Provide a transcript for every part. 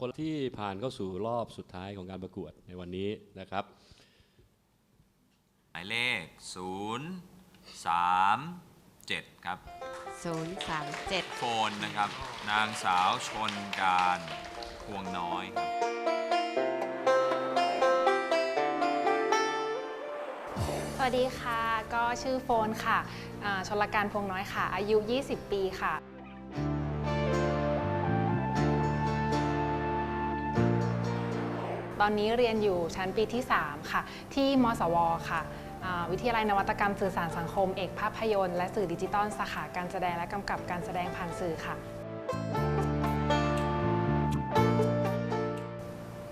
คนที่ผ่านเข้าสู่รอบสุดท้ายของการประกวดในวันนี้นะครับ หมายเลข 0 3 7 ครับ 037 โฟนนะครับ นางสาวชนการพวงน้อยครับ สวัสดีค่ะ ก็ชื่อโฟนค่ะอ่าชลการพวงน้อยค่ะ อายุ 20 ปีค่ะ ตอนนี้เรียนอยู่ชั้นปีที่ 3 ค่ะ ที่มสว ค่ะวิทยาลัยนวัตกรรมสื่อสารสังคม เอกภาพยนตร์และสื่อดิจิตอลสาขาการแสดงและกำกับการแสดงผ่านสื่อค่ะ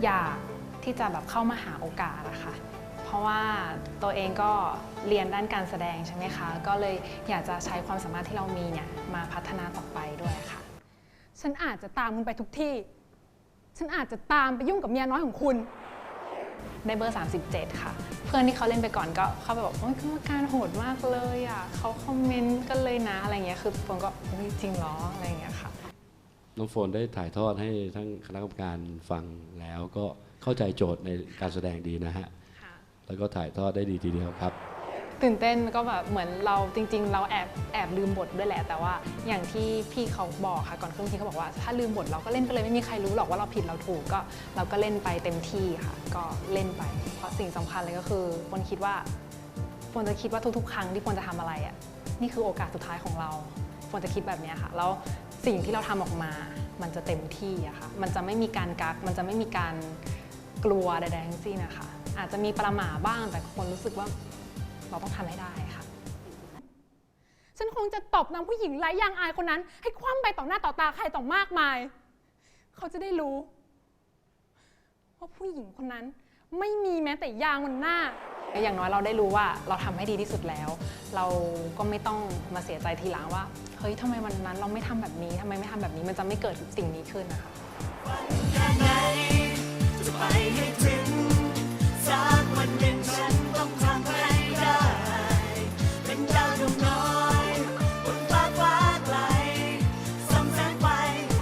อยากที่จะแบบเข้ามาหาโอกาสอะค่ะเพราะว่าตัวเองก็เรียนด้านการแสดงใช่ไหมคะ ก็เลยอยากจะใช้ความสามารถที่เรามีเนี่ยมาพัฒนาต่อไปด้วยค่ะ ฉันอาจจะตามคุณไปทุกที่ ฉันอาจจะตามไปยุ่งกับเมียน้อยของคุณ ได้เบอร์ 37 ค่ะ เพื่อนที่เขาเล่นไปก่อนก็เข้าไปบอกโอ้ยกรรมการโหดมากเลยอะเขาคอมเมนต์กันเลยนะอะไรเงี้ยคือผมก็เฮ้ยจริงเหรออะไรเงี้ยค่ะ น้องโฟนได้ถ่ายทอดให้ทั้งคณะกรรมการฟังแล้วก็เข้าใจโจทย์ในการแสดงดีนะฮะ แล้วก็ถ่ายทอดได้ดีทีเดียวครับ ตื่นเต้นก็แบบเหมือนเราจริง ๆ เราแอบแอบลืมบทด้วยแหละ แต่ว่าอย่างที่พี่เขาบอกค่ะก่อนขึ้นทีเขาบอกว่า ถ้าลืมบทเราก็เล่นไปเลยไม่มีใครรู้หรอกว่าเราผิดเราถูกก็ เราก็เล่นไปเต็มที่ค่ะ ก็เล่นไป เพราะสิ่งสำคัญเลยก็คือฟนคิดว่าฟนจะคิดว่าทุกๆ ครั้งที่ฟนจะทำอะไรอะนี่คือโอกาสสุดท้ายของเราฟนจะคิดแบบนี้ค่ะแล้วสิ่งที่เราทำออกมา มันจะเต็มที่อะค่ะมันจะไม่มีการกักมันจะไม่มีการกลัวใดๆทั้งสิ้นนะคะอาจจะมีประหม่าบ้างแต่คนรู้สึกว่า เราต้องทำให้ได้ค่ะ ฉันคงจะตบนางผู้หญิงไร้ยางอายคนนั้น ให้คว่ำไปต่อหน้าต่อตาใครต่อมากมาย เขาจะได้รู้ว่าผู้หญิงคนนั้นไม่มีแม้แต่ยางบนหน้า อย่างน้อยเราได้รู้ว่าเราทำให้ดีที่สุดแล้ว เราก็ไม่ต้องมาเสียใจทีหลังว่า เฮ้ยทำไมวันนั้นเราไม่ทำแบบนี้ทำไมไม่ทำแบบนี้มันจะไม่เกิดสิ่งนี้ขึ้นนะคะ